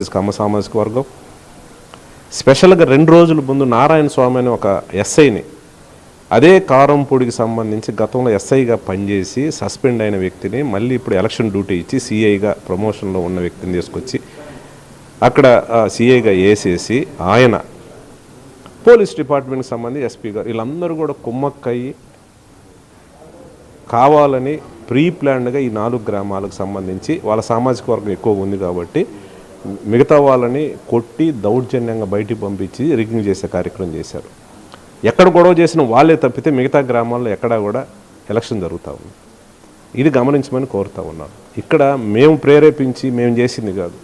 కమ్మ సామాజిక వర్గం స్పెషల్గా రెండు రోజుల ముందు నారాయణ స్వామి అని ఒక ఎస్ఐని అదే కారంపూడికి సంబంధించి గతంలో ఎస్ఐగా పనిచేసి సస్పెండ్ అయిన వ్యక్తిని మళ్ళీ ఇప్పుడు ఎలక్షన్ డ్యూటీ ఇచ్చి సిఐగా ప్రమోషన్లో ఉన్న వ్యక్తిని తీసుకొచ్చి అక్కడ సిఐగా వేసేసి ఆయన పోలీస్ డిపార్ట్మెంట్కి సంబంధించి ఎస్పీ గారు వీళ్ళందరూ కూడా కుమ్మక్కయ్యి కావాలని ప్రీ ప్లాన్డ్గా ఈ నాలుగు గ్రామాలకు సంబంధించి వాళ్ళ సామాజిక వర్గం ఎక్కువ ఉంది కాబట్టి మిగతా వాళ్ళని కొట్టి దౌర్జన్యంగా బయటికి పంపించి రిగ్గింగ్ చేసే కార్యక్రమం చేశారు. ఎక్కడ గొడవ చేసిన వాళ్ళే తప్పితే మిగతా గ్రామాల్లో ఎక్కడా కూడా ఎలక్షన్ జరుగుతూ ఉంది. ఇది గమనించమని కోరుతా ఉన్నాను ఇక్కడ మేము ప్రేరేపించి మేము చేసింది కాదు.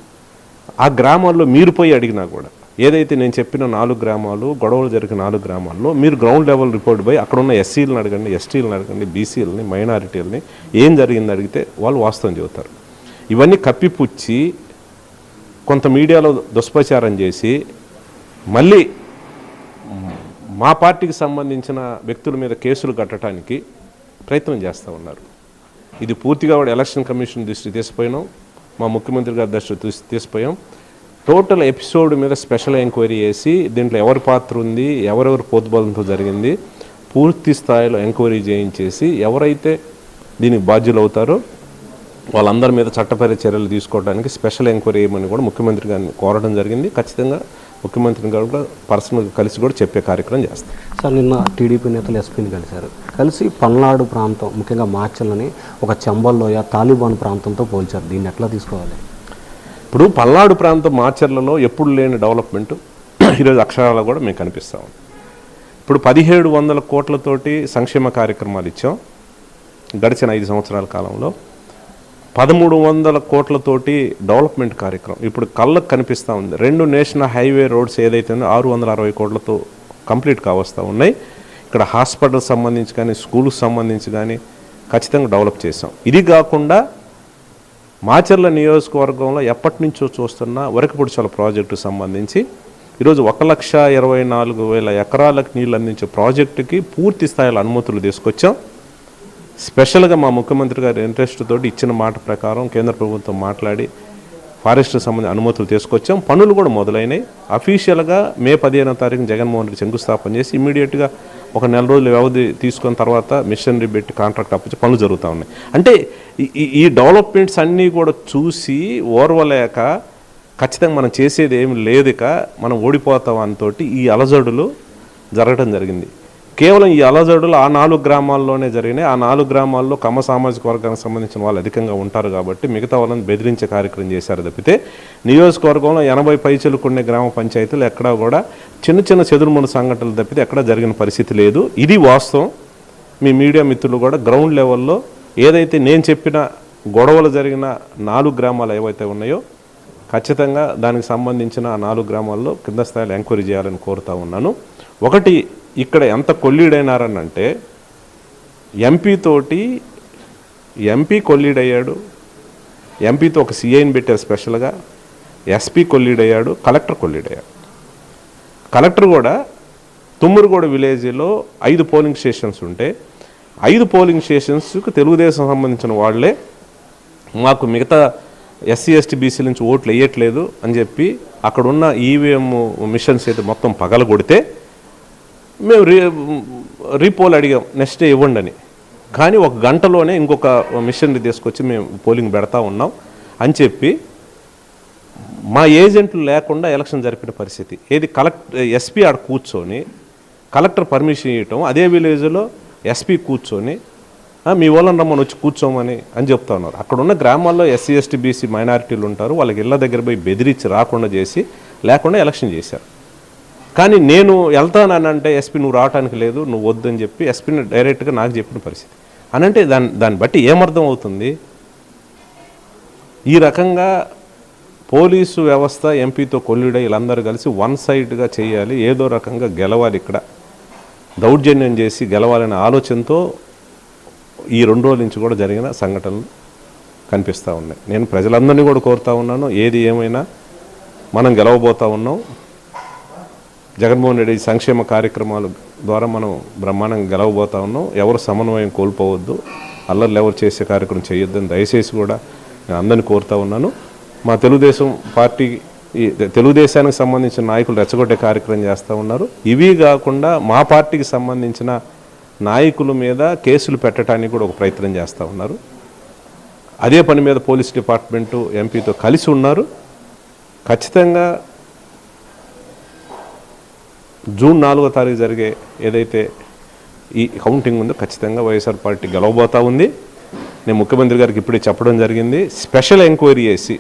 ఆ గ్రామాల్లో మీరు పోయి అడిగినా కూడా ఏదైతే నేను చెప్పిన నాలుగు గ్రామాలు గొడవలు జరిగిన నాలుగు గ్రామాల్లో మీరు గ్రౌండ్ లెవెల్ రిపోర్ట్ పోయి అక్కడ ఉన్న ఎస్సీలను అడగండి ఎస్టీలను అడగండి బీసీలని మైనారిటీలని ఏం జరిగింది అడిగితే వాళ్ళు వాస్తవం చెబుతారు. ఇవన్నీ కప్పిపుచ్చి కొంత మీడియాలో దుష్ప్రచారం చేసి మళ్ళీ మా పార్టీకి సంబంధించిన వ్యక్తుల మీద కేసులు కట్టడానికి ప్రయత్నం చేస్తూ ఉన్నారు. ఇది పూర్తిగా కూడా ఎలక్షన్ కమిషన్ దృష్టి తీసిపోయినాం మా ముఖ్యమంత్రి గారి దృష్టి తీసి తీసిపోయాం టోటల్ ఎపిసోడ్ మీద స్పెషల్ ఎంక్వైరీ చేసి దీంట్లో ఎవరి పాత్ర ఉంది ఎవరెవరు పోతుబలంతో జరిగింది పూర్తి స్థాయిలో ఎంక్వైరీ చేయించేసి ఎవరైతే దీనికి బాధ్యులు అవుతారో వాళ్ళందరి మీద చట్టపర చర్యలు తీసుకోవడానికి స్పెషల్ ఎంక్వైరీ చేయమని కూడా ముఖ్యమంత్రి గారిని కోరడం జరిగింది. ఖచ్చితంగా ముఖ్యమంత్రి గారు కూడా పర్సనల్గా కలిసి కూడా చెప్పే కార్యక్రమం చేస్తాం సార్ నిన్న టీడీపీ నేతలు ఎస్పీని కలిశారు. కలిసి పల్నాడు ప్రాంతం ముఖ్యంగా మార్చల్ని ఒక చంబల్లోయ తాలిబాన్ ప్రాంతంతో పోల్చారు. దీన్ని ఎట్లా తీసుకోవాలి? ఇప్పుడు పల్నాడు ప్రాంతం మాచర్లలో ఎప్పుడు లేని డెవలప్మెంట్ ఈరోజు అక్షరాలు కూడా మేము కనిపిస్తాం ఇప్పుడు పదిహేడు వందల కోట్లతోటి సంక్షేమ కార్యక్రమాలు ఇచ్చాం. గడిచిన ఐదు సంవత్సరాల కాలంలో పదమూడు వందల కోట్లతోటి డెవలప్మెంట్ కార్యక్రమం. ఇప్పుడు కళ్ళకు కనిపిస్తూ ఉంది. రెండు నేషనల్ హైవే రోడ్స్ ఏదైతే ఉందో ఆరు వందల అరవై కోట్లతో కంప్లీట్ కావస్తూ ఉన్నాయి. ఇక్కడ హాస్పిటల్ సంబంధించి కానీ స్కూల్కి సంబంధించి కానీ ఖచ్చితంగా డెవలప్ చేసాం ఇది కాకుండా మాచర్ల నియోజకవర్గంలో ఎప్పటి నుంచో చూస్తున్న వరకపుడిచల ప్రాజెక్టు సంబంధించి ఈరోజు ఒక లక్ష ఇరవై నాలుగు వేల ఎకరాలకు నీళ్ళు అందించే ప్రాజెక్టుకి పూర్తి స్థాయిలో అనుమతులు తీసుకొచ్చాం. స్పెషల్గా మా ముఖ్యమంత్రి గారి ఇంట్రెస్ట్ తోటి ఇచ్చిన మాట ప్రకారం కేంద్ర ప్రభుత్వం మాట్లాడి ఫారెస్ట్ సంబంధించిన అనుమతులు తీసుకొచ్చాం. పనులు కూడా మొదలైనాయి. అఫీషియల్గా మే పదిహేనో తారీఖున జగన్మోహన్ రెడ్డి శంకుస్థాపన చేసి ఇమీడియట్గా ఒక నెల రోజుల వ్యవధి తీసుకున్న తర్వాత మిషనరీ పెట్టి కాంట్రాక్ట్ అప్పించి పనులు జరుగుతూ ఉన్నాయి. అంటే ఈ- ఈ- ఈ డెవలప్మెంట్స్ అన్నీ కూడా చూసి ఓర్వలేక ఖచ్చితంగా మనం చేసేది ఏమి లేదుక మనం ఓడిపోతాం అంతోటి ఈ అలజడులు జరగడం జరిగింది. కేవలం ఈ అలజడులు ఆ నాలుగు గ్రామాల్లోనే జరిగినాయి. ఆ నాలుగు గ్రామాల్లో కమ్మ సామాజిక వర్గానికి సంబంధించిన వాళ్ళు అధికంగా ఉంటారు కాబట్టి మిగతా వాళ్ళని బెదిరించే కార్యక్రమం చేశారు. తప్పితే నియోజకవర్గంలో ఎనభై పైచలుకునే గ్రామ పంచాయతీలు ఎక్కడా కూడా చిన్న చిన్న చెదురుమూడు సంఘటనలు తప్పితే ఎక్కడా జరిగిన పరిస్థితి లేదు. ఇది వాస్తవం. మీ మీడియా మిత్రులు కూడా గ్రౌండ్ లెవెల్లో ఏదైతే నేను చెప్పిన గొడవలు జరిగిన నాలుగు గ్రామాలు ఏవైతే ఉన్నాయో ఖచ్చితంగా దానికి సంబంధించిన ఆ నాలుగు గ్రామాల్లో కింద స్థాయిలో ఎంక్వైరీ చేయాలని కోరుతా ఉన్నాను. ఒకటి ఇక్కడ ఎంత కొల్లీడైనారని అంటే ఎంపీ తోటి ఎంపీ కొల్లీడయ్యాడు ఎంపీతో ఒక సీఐని పెట్టారు స్పెషల్గా ఎస్పీ కొల్లీడయ్యాడు కలెక్టర్ కొల్లీడయ్యాడు. కలెక్టర్ కూడా తుమ్మూరుగూడ విలేజ్లో ఐదు పోలింగ్ స్టేషన్స్ ఉంటే ఐదు పోలింగ్ స్టేషన్స్కి తెలుగుదేశం సంబంధించిన వాళ్ళే మాకు మిగతా ఎస్సీ ఎస్టీ బీసీ నుంచి ఓట్లు వేయట్లేదు అని చెప్పి అక్కడున్న ఈవీఎం మిషన్స్ అయితే మొత్తం పగలగొడితే మేము రీ రీపోల్ అడిగాం నెక్స్ట్ డే ఇవ్వండి అని కానీ ఒక గంటలోనే ఇంకొక మిషన్లు తీసుకొచ్చి మేము పోలింగ్ పెడతా ఉన్నాం అని చెప్పి మా ఏజెంట్లు లేకుండా ఎలక్షన్ జరిపిన పరిస్థితి. ఏది కలెక్ట్ ఎస్పీ ఆడ కూర్చొని కలెక్టర్ పర్మిషన్ ఇవ్వటం అదే విలేజ్లో ఎస్పీ కూర్చొని మీ వాళ్ళని రమ్మని వచ్చి కూర్చోమని అని చెప్తా ఉన్నారు. అక్కడ ఉన్న గ్రామాల్లో ఎస్సీ ఎస్టీ బీసీ మైనారిటీలు ఉంటారు వాళ్ళకి ఇళ్ళ దగ్గర పోయి బెదిరించి రాకుండా చేసి లేకుండా ఎలక్షన్ చేశారు. కానీ నేను వెళ్తానని అంటే ఎస్పీ నువ్వు రావడానికి లేదు నువ్వు వద్దని చెప్పి ఎస్పీని డైరెక్ట్గా నాకు చెప్పిన పరిస్థితి. అని అంటే దాన్ని దాన్ని బట్టి ఏమర్థం అవుతుంది? ఈ రకంగా పోలీసు వ్యవస్థ ఎంపీతో కొల్లుడై వీళ్ళందరూ కలిసి వన్ సైడ్గా చేయాలి ఏదో రకంగా గెలవాలి ఇక్కడ. దౌర్జన్యం చేసి గెలవాలనే ఆలోచనతో ఈ రెండు రోజుల నుంచి కూడా జరిగిన సంఘటనలు కనిపిస్తూ ఉన్నాయి. నేను ప్రజలందరినీ కూడా కోరుతా ఉన్నాను. ఏది ఏమైనా మనం గెలవబోతా ఉన్నాం. జగన్మోహన్ రెడ్డి సంక్షేమ కార్యక్రమాల ద్వారా మనం బ్రహ్మాండంగా గెలవబోతా ఉన్నాం. ఎవరు సమన్వయం కోల్పోవద్దు. అల్లర్లు ఎవరు చేసే కార్యక్రమం చేయొద్దని దయచేసి కూడా నేను అందరిని కోరుతా ఉన్నాను. మా తెలుగుదేశం పార్టీ తెలుగుదేశానికి సంబంధించిన నాయకులు రెచ్చగొట్టే కార్యక్రమం చేస్తూ ఉన్నారు. ఇవి కాకుండా మా పార్టీకి సంబంధించిన నాయకుల మీద కేసులు పెట్టడానికి కూడా ఒక ప్రయత్నం చేస్తూ ఉన్నారు. అదే పని మీద పోలీస్ డిపార్ట్మెంటు ఎంపీతో కలిసి ఉన్నారు. ఖచ్చితంగా జూన్ నాలుగో తారీఖు జరిగే ఏదైతే ఈ కౌంటింగ్ ఉందో ఖచ్చితంగా వైఎస్ఆర్ పార్టీ గెలవబోతా ఉంది. నేను ముఖ్యమంత్రి గారికి ఇప్పుడే చెప్పడం జరిగింది. స్పెషల్ ఎంక్వైరీ చేసి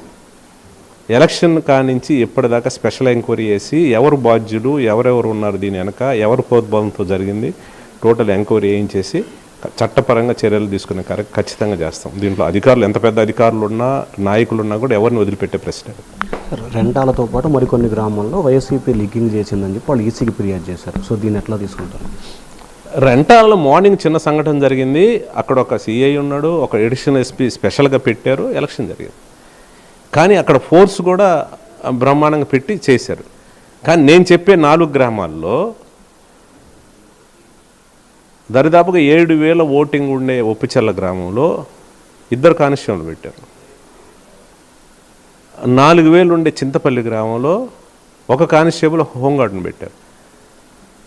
ఎలక్షన్ కానించి ఇప్పటిదాకా స్పెషల్ ఎంక్వైరీ చేసి ఎవరు బాధ్యులు ఎవరెవరు ఉన్నారు దీని వెనక ఎవరు ప్రోద్బలంతో జరిగింది టోటల్ ఎంక్వైరీ చేయించేసి చట్టపరంగా చర్యలు తీసుకునే కార్యక్రమం ఖచ్చితంగా చేస్తాం. దీంట్లో అధికారులు ఎంత పెద్ద అధికారులు ఉన్నా నాయకులు ఉన్నా కూడా ఎవరిని వదిలిపెట్టే ప్రశ్న. సార్ రెంటాలతో పాటు మరికొన్ని గ్రామాల్లో వైసీపీ లీకింగ్ చేసిందని చెప్పి వాళ్ళు ఈసీకి ఫిర్యాదు చేశారు. సో దీన్ని ఎట్లా తీసుకుంటారు? రెంటాలలో మార్నింగ్ చిన్న సంఘటన జరిగింది. అక్కడ ఒక సిఐ ఉన్నాడు ఒక ఎడిషనల్ ఎస్పీ స్పెషల్గా పెట్టారు ఎలక్షన్ జరిగింది. కానీ అక్కడ ఫోర్స్ కూడా బ్రహ్మాండంగా పెట్టి చేశారు. కానీ నేను చెప్పే నాలుగు గ్రామాల్లో దరిదాపుగా ఏడు వేల ఓటింగ్ ఉండే ఒప్పిచర్ల గ్రామంలో ఇద్దరు కానిస్టేబుల్ పెట్టారు. నాలుగు వేలు ఉండే చింతపల్లి గ్రామంలో ఒక కానిస్టేబుల్ హోంగార్డ్ని పెట్టారు.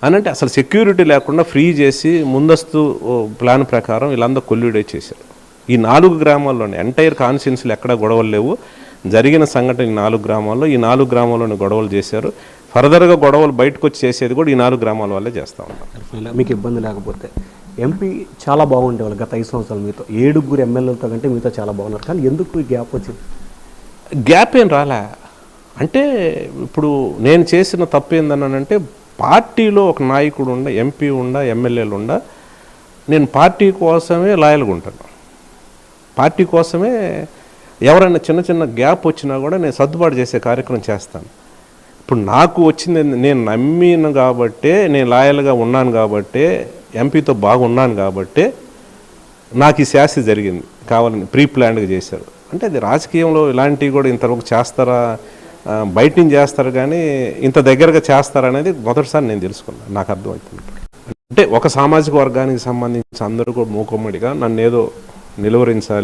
అని అంటే అసలు సెక్యూరిటీ లేకుండా ఫ్రీ చేసి ముందస్తు ప్లాన్ ప్రకారం వీళ్ళందరూ కొల్యూడే చేశారు. ఈ నాలుగు గ్రామాల్లోనే ఎంటైర్ కాన్స్టిట్యున్సీలు ఎక్కడ గొడవలు లేవు. జరిగిన సంఘటన ఈ నాలుగు గ్రామాల్లో ఈ నాలుగు గ్రామాల్లోనే గొడవలు చేశారు. ఫర్దర్గా గొడవలు బయటకు వచ్చి చేసేది కూడా ఈ నాలుగు గ్రామాల వల్లే చేస్తూ ఉంటాం మీకు ఇబ్బంది లేకపోతే ఎంపీ చాలా బాగుండేవాళ్ళు గత ఐదు సంవత్సరాలు మీతో. ఏడుగురు ఎమ్మెల్యేలతో కంటే మీతో చాలా బాగున్నారు. కానీ ఎందుకు ఈ గ్యాప్ వచ్చింది? గ్యాప్ ఏం రాలే. అంటే ఇప్పుడు నేను చేసిన తప్పు ఏందన్నానంటే పార్టీలో ఒక నాయకుడు ఉండ ఎంపీ ఉండ ఎమ్మెల్యేలు ఉండ నేను పార్టీ కోసమే లాయల్గా ఉంటాను. పార్టీ కోసమే ఎవరైనా చిన్న చిన్న గ్యాప్ వచ్చినా కూడా నేను సర్దుబాటు చేసే కార్యక్రమం చేస్తాను. ఇప్పుడు నాకు వచ్చింది నేను నమ్మిన కాబట్టే నేను లాయల్గా ఉన్నాను కాబట్టే ఎంపీతో బాగున్నాను కాబట్టే నాకు ఈ శాస్తి జరిగింది. కావాలని ప్రీ ప్లాన్డ్గా చేశారు. అంటే అది రాజకీయంలో ఇలాంటివి కూడా ఇంతవరకు చేస్తారా? బయట నుంచి చేస్తారు కానీ ఇంత దగ్గరగా చేస్తారనేది మొదటిసారి నేను తెలుసుకున్నాను. నాకు అర్థమవుతుంది అంటే ఒక సామాజిక వర్గానికి సంబంధించి అందరూ కూడా మూకుమ్మడిగా నన్ను ఏదో నిలువరించాలి